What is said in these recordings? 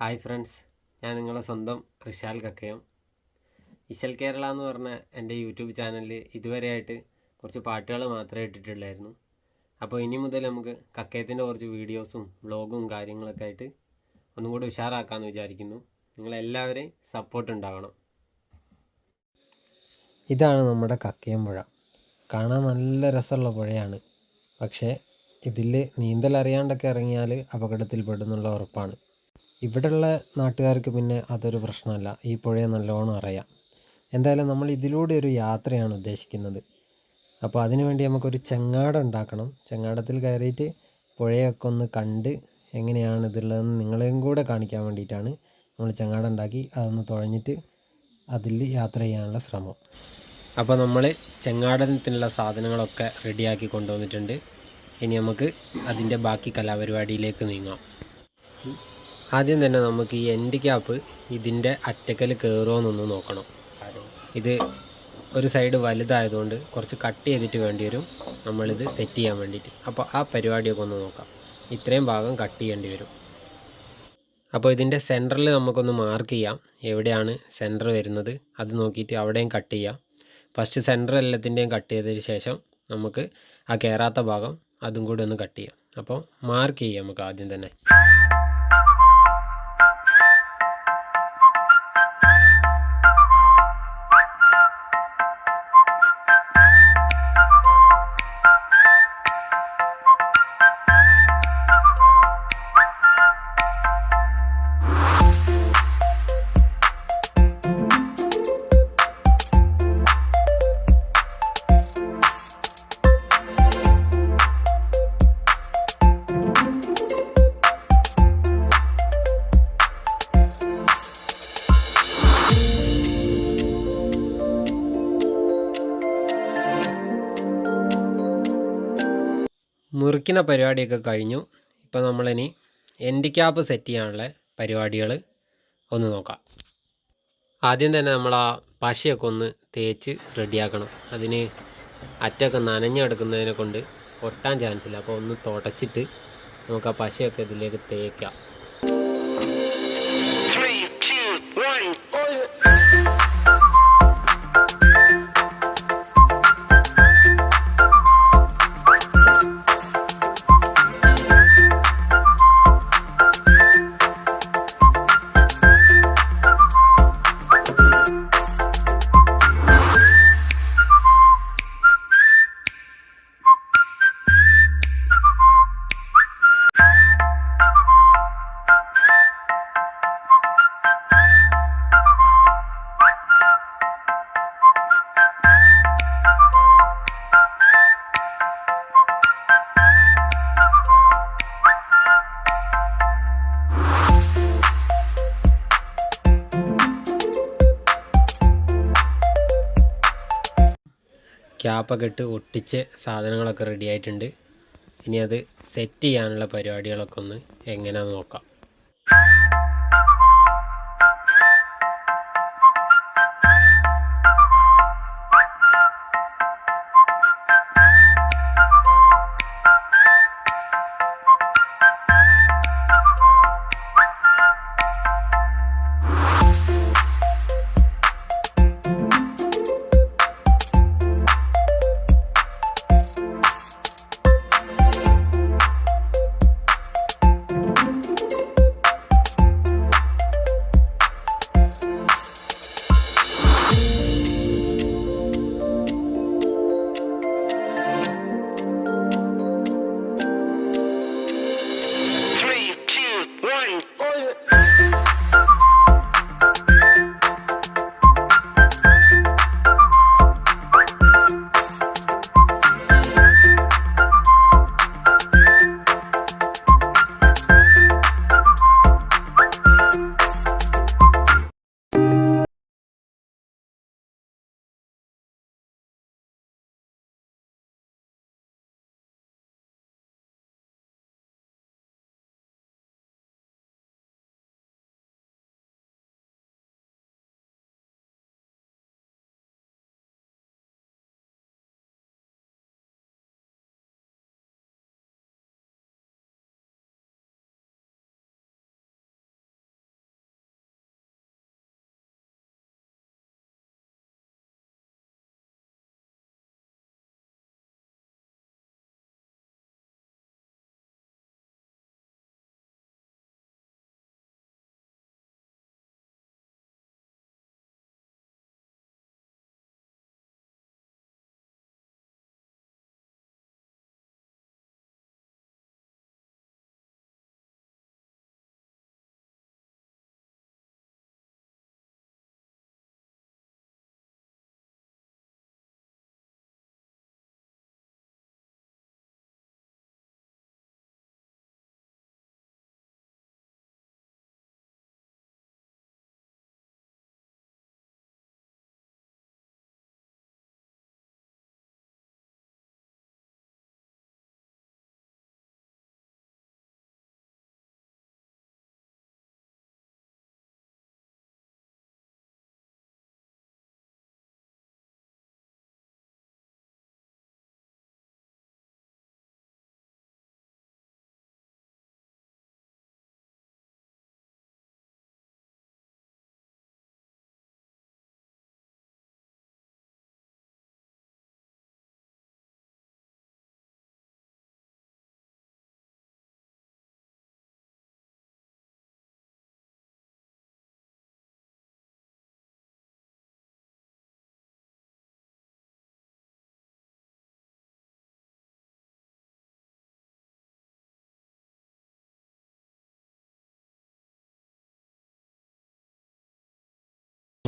Hi friends ഞാൻ നിങ്ങളെ സ്വന്തം റിഷാൽ കക്കയം. ഇശൽ കേരള എന്ന് പറഞ്ഞ എന്റെ യൂട്യൂബ് ചാനലിൽ ഇതുവരെയായിട്ട് കുറച്ച് പാട്ടുകൾ മാത്രമേ ഇട്ടിട്ടുള്ളായിരുന്നു അപ്പോൾ ഇനി മുതൽ നമുക്ക് കക്കയത്തിന്റെ കുറച്ച് വീഡിയോസും വ്ളോഗും കാര്യങ്ങളൊക്കെ ആയിട്ട് ഒന്നും കൂടി ഉഷാറാക്കാമെന്ന് വിചാരിക്കുന്നു. നിങ്ങളെല്ലാവരെയും സപ്പോർട്ട് ഉണ്ടാവണം. ഇതാണ് നമ്മുടെ കക്കയം പുഴ. കാണാൻ നല്ല രസമുള്ള പുഴയാണ്. പക്ഷേ ഇതിൽ നീന്തൽ അറിയാണ്ടൊക്കെ ഇറങ്ങിയാൽ അപകടത്തിൽപ്പെടുന്നുള്ള ഉറപ്പാണ്. ഇവിടെയുള്ള നാട്ടുകാർക്ക് പിന്നെ അതൊരു പ്രശ്നമല്ല. ഈ പുഴയെ നല്ലോണം അറിയാം. എന്തായാലും നമ്മൾ ഇതിലൂടെ ഒരു യാത്രയാണ് ഉദ്ദേശിക്കുന്നത്. അപ്പോൾ അതിനുവേണ്ടി നമുക്കൊരു ചെങ്ങാടം ഉണ്ടാക്കണം. ചെങ്ങാടത്തിൽ കയറിയിട്ട് പുഴയൊക്കെ ഒന്ന് കണ്ട് എങ്ങനെയാണ് ഇതുള്ളതെന്ന് നിങ്ങളെയും കൂടെ കാണിക്കാൻ വേണ്ടിയിട്ടാണ് നമ്മൾ ചെങ്ങാടം ഉണ്ടാക്കി അതൊന്ന് തുഴഞ്ഞിട്ട് അതിൽ യാത്ര ചെയ്യാനുള്ള ശ്രമം. അപ്പോൾ നമ്മൾ ചെങ്ങാടനത്തിനുള്ള സാധനങ്ങളൊക്കെ റെഡിയാക്കി കൊണ്ടുവന്നിട്ടുണ്ട്. ഇനി നമുക്ക് അതിന്റെ ബാക്കി കലാപരിപാടിയിലേക്ക് നീങ്ങാം. ആദ്യം തന്നെ നമുക്ക് ഈ എൻഡ് ക്യാപ്പ് ഇതിന്റെ അറ്റക്കൽ കയറുമോയെന്നൊന്ന് നോക്കണം. ഇത് ഒരു സൈഡ് വലുതായതുകൊണ്ട് കുറച്ച് കട്ട് ചെയ്തിട്ട് വേണ്ടി വരും നമ്മളിത് സെറ്റ് ചെയ്യാൻ വേണ്ടിയിട്ട്. അപ്പോൾ ആ പരിപാടിയൊക്കെ ഒന്ന് നോക്കാം. ഇത്രയും ഭാഗം കട്ട് ചെയ്യേണ്ടി വരും. അപ്പോൾ ഇതിന്റെ സെന്ററിൽ നമുക്കൊന്ന് മാർക്ക് ചെയ്യാം. എവിടെയാണ് സെന്റർ വരുന്നത്? അത് നോക്കിയിട്ട് അവിടെയും കട്ട് ചെയ്യാം. ഫസ്റ്റ് സെന്റർ എല്ലാത്തിന്റെയും കട്ട് ചെയ്തതിന് ശേഷം നമുക്ക് ആ കയറാത്ത ഭാഗം അതും കൂടി ഒന്ന് കട്ട് ചെയ്യാം. അപ്പോൾ മാർക്ക് ചെയ്യാം നമുക്ക് ആദ്യം തന്നെ. മുറിക്കുന്ന പരിപാടിയൊക്കെ കഴിഞ്ഞു. ഇപ്പോൾ നമ്മളിനി എൻഡ് ക്യാപ്പ് സെറ്റ് ചെയ്യാനുള്ള പരിപാടികൾ ഒന്ന് നോക്കാം. ആദ്യം തന്നെ നമ്മൾ ആ പശയൊക്കെ ഒന്ന് തേച്ച് റെഡിയാക്കണം. അതിന് അറ്റൊക്കെ നനഞ്ഞെടുക്കുന്നതിനെ കൊണ്ട് ഒട്ടാൻ ചാൻസ് ഇല്ല. അപ്പോൾ ഒന്ന് തുടച്ചിട്ട് നമുക്ക് ആ പശയൊക്കെ ഇതിലേക്ക് തേക്കാം. Three, two, one. ക്യാപ്പൊക്കെ ഇട്ട് ഒട്ടിച്ച് സാധനങ്ങളൊക്കെ റെഡി ആയിട്ടുണ്ട്. ഇനി അത് സെറ്റ് ചെയ്യാനുള്ള പരിപാടികളൊക്കെ ഒന്ന് എങ്ങനെയാണെന്ന് നോക്കാം.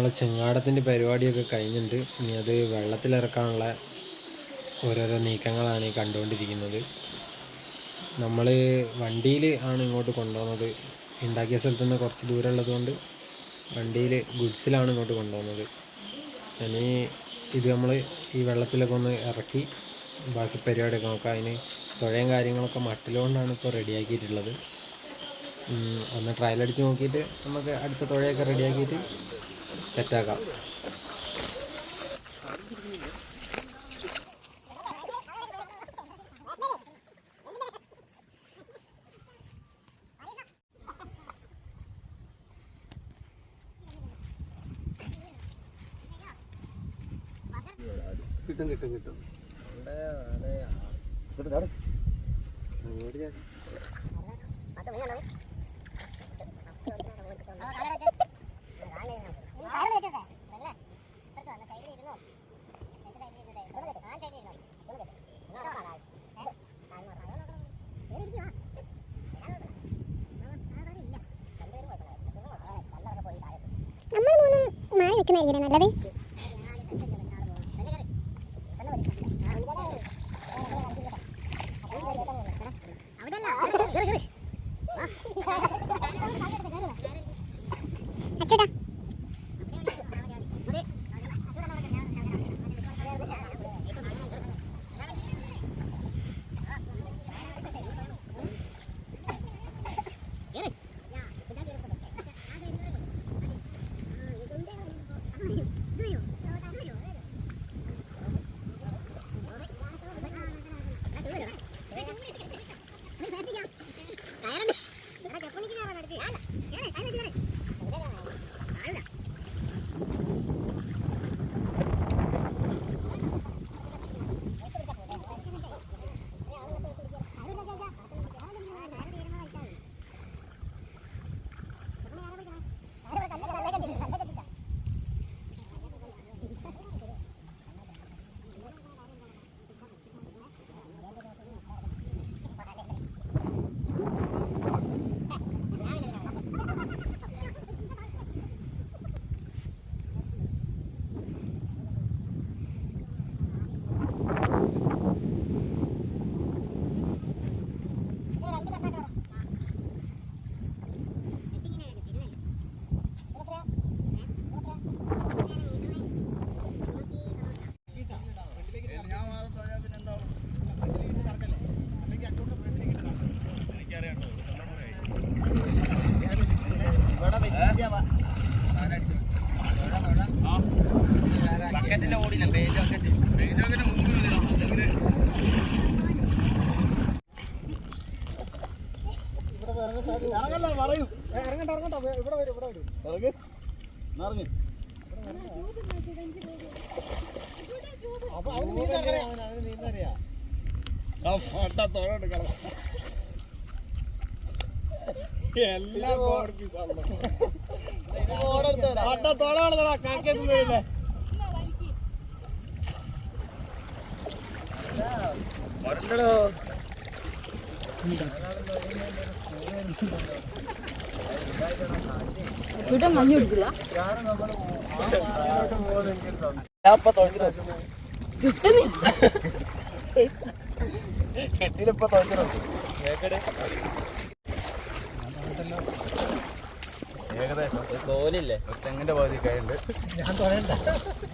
നമ്മളെ ചെങ്ങാടത്തിന്റെ പരിപാടിയൊക്കെ കഴിഞ്ഞിട്ടുണ്ട്. ഇനി അത് വെള്ളത്തിലിറക്കാനുള്ള ഓരോരോ നീക്കങ്ങളാണ് കണ്ടുകൊണ്ടിരിക്കുന്നത്. നമ്മൾ വണ്ടിയിൽ ആണ് ഇങ്ങോട്ട് കൊണ്ടുപോകുന്നത്. ഉണ്ടാക്കിയ സ്ഥലത്ത് നിന്ന് കുറച്ച് ദൂരം ഉള്ളതുകൊണ്ട് വണ്ടിയിൽ ഗുഡ്സിലാണ് ഇങ്ങോട്ട് കൊണ്ടുപോകുന്നത്. ഇനി ഇത് നമ്മൾ ഈ വെള്ളത്തിലൊക്കെ ഒന്ന് ഇറക്കി ബാക്കി പരിപാടിയൊക്കെ നോക്കാം. അതിന് തുഴയും കാര്യങ്ങളൊക്കെ മട്ടിലുകൊണ്ടാണ് ഇപ്പോൾ റെഡിയാക്കിയിട്ടുള്ളത്. ഒന്ന് ട്രയൽ അടിച്ച് നോക്കിയിട്ട് നമുക്ക് അടുത്ത തുഴയൊക്കെ റെഡിയാക്കിയിട്ട് സെറ്റാക്കാം. കിട്ടും കിട്ടും കിട്ടും. നമ്മൾ മൂന്നും മാറി നിൽക്കുന്നതായിരിക്കും നല്ലത് ഇറങ്ങ്. ഇറങ്ങ്. എല്ലാം തോടാണെന്നടാ കാണിക്കാൻ തന്നില്ലേ വരണ്ടോ ഉണ്ടാകണം ചുട്ടൻ മഞ്ഞ് പിടിച്ചില്ല തെങ്ങിന്റെ പകുതി കൈണ്ട്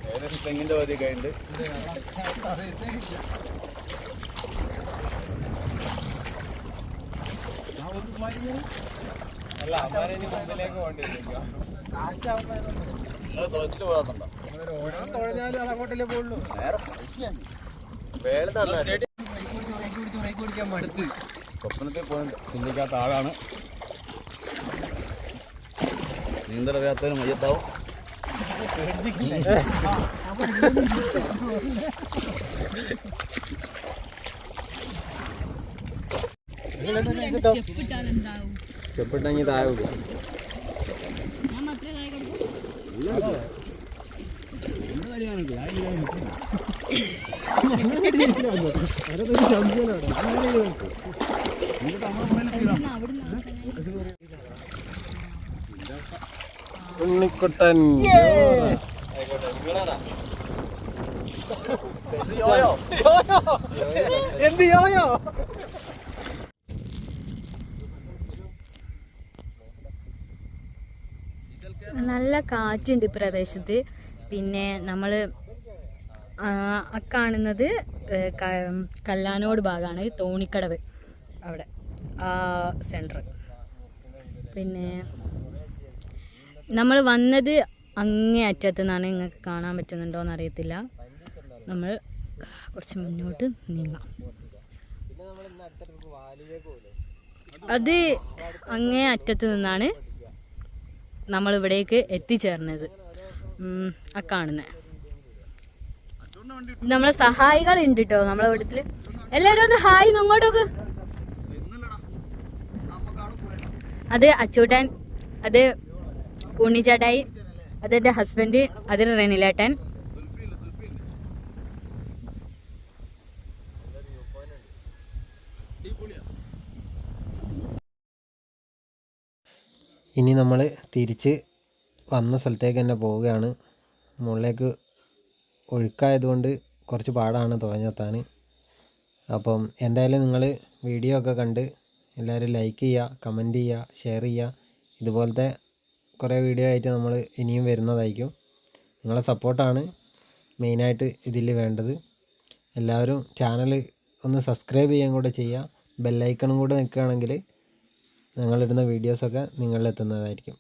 ഏകദേശം തെങ്ങിന്റെ പകുതി അല്ല അമ്മാരെ മുമ്പിലേക്ക് പോകേണ്ടിയിരിക്കുക തോച്ചിട്ട് പോകാത്തുണ്ടോ നേരെ വേളത്തല്ല സ്വപ്നത്തിൽ പോയി ചിന്തിക്കാത്ത ആളാണ്. നീന്തലറിയാത്തവന് മയ്യത്താവും. സ്റ്റെപ്പിട്ടെങ്കിൽ ഇട്ടാൽ വിടും ഞാൻ താഴെ കൊടുക്കൂ ഉണ്ണിക്കുട്ടൻ. എന്ത് യോയോ? നല്ല കാറ്റുണ്ട് ഈ പ്രദേശത്ത്. പിന്നെ നമ്മൾ കാണുന്നത് കല്ലാനോട് ഭാഗമാണ് തോണിക്കടവ് അവിടെ ആ സെന്റർ പിന്നെ നമ്മൾ വന്നത് അങ്ങേ അറ്റത്ത് നിന്നാണ് നിങ്ങൾക്ക് കാണാൻ പറ്റുന്നുണ്ടോ എന്ന് അറിയത്തില്ല നമ്മൾ കുറച്ച് മുന്നോട്ട് നീങ്ങാം. അത് അങ്ങേ അറ്റത്ത് നിന്നാണ് നമ്മൾ ഇവിടേക്ക് എത്തിച്ചേർന്നത് ആ കാണുന്നത് നമ്മളെ സഹായികൾ ഉണ്ട് കേട്ടോ നമ്മളെ വീട്ടിൽ. എല്ലാരും ഒന്ന് ഹായ് ഒന്ന് ഇങ്ങോട്ടോക്ക്. അത് അച്ചൂട്ടൻ അത് ഉണ്ണിച്ചാട്ടായി അതെന്റെ ഹസ്ബൻഡ് അത് റെനിലേട്ടൻ. ഇനി നമ്മൾ തിരിച്ച് വന്ന സ്ഥലത്തേക്ക് തന്നെ പോവുകയാണ്. മുകളിലേക്ക് ഒഴുക്കായതുകൊണ്ട് കുറച്ച് പാടാണ് തുഴഞ്ഞെത്താൻ. അപ്പം എന്തായാലും നിങ്ങൾ വീഡിയോ ഒക്കെ കണ്ട് എല്ലാവരും ലൈക്ക് ചെയ്യുക കമന്റ് ചെയ്യുക ഷെയർ ചെയ്യുക. ഇതുപോലത്തെ കുറേ വീഡിയോ ആയിട്ട് നമ്മൾ ഇനിയും വരുന്നതായിരിക്കും. നിങ്ങളെ സപ്പോർട്ടാണ് മെയിനായിട്ട് ഇതിൽ വേണ്ടത്. എല്ലാവരും ചാനൽ ഒന്ന് സബ്സ്ക്രൈബ് ചെയ്യാൻ കൂടെ ചെയ്യുക. ബെല്ലൈക്കണും കൂടെ നിൽക്കുകയാണെങ്കിൽ ഞങ്ങളിടുന്ന വീഡിയോസൊക്കെ നിങ്ങളിലെത്തുന്നതായിരിക്കും.